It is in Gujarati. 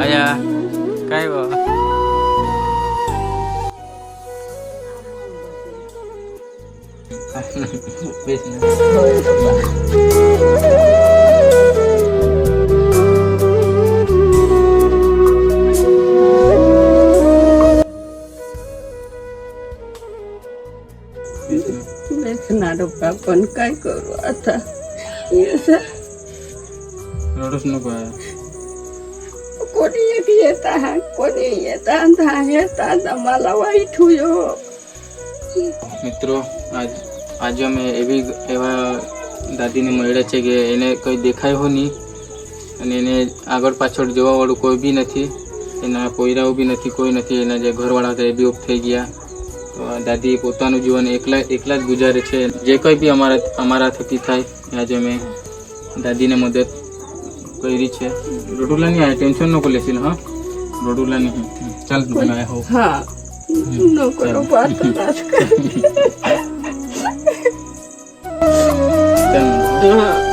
아야 까이버 비즈니스 નારો બાપન કાંઈ કરવા હતા રડસ ન ભાઈ કોની એક યેતા હા કોની યેતા અંધા હેતા તમારા વાઈ થયો મિત્રો, આજ આજે અમે એવી એવા દાદીને મળ્યા છે કે એને કંઈ દેખાય હો નહીં અને એને આગળ પાછળ જોવાવાળું કોઈ બી નથી, એના કોયરાઓ બી નથી, કોઈ નથી. એના જે ઘરવાળા હતા એ બી ઓફ થઈ ગયા. દાદી પોતાનું જીવન એકલા એકલા જ ગુજારે છે. જે કંઈ બી અમારા અમારા થકી થાય ત્યાં આજે મેં દાદીને મદદ કરી છે. રોડુલાની આ ટેન્શન નો લેશે ને હા? રોડુલાની ચાલ બનાય હો. હા નો કરો વાત નાશ કરી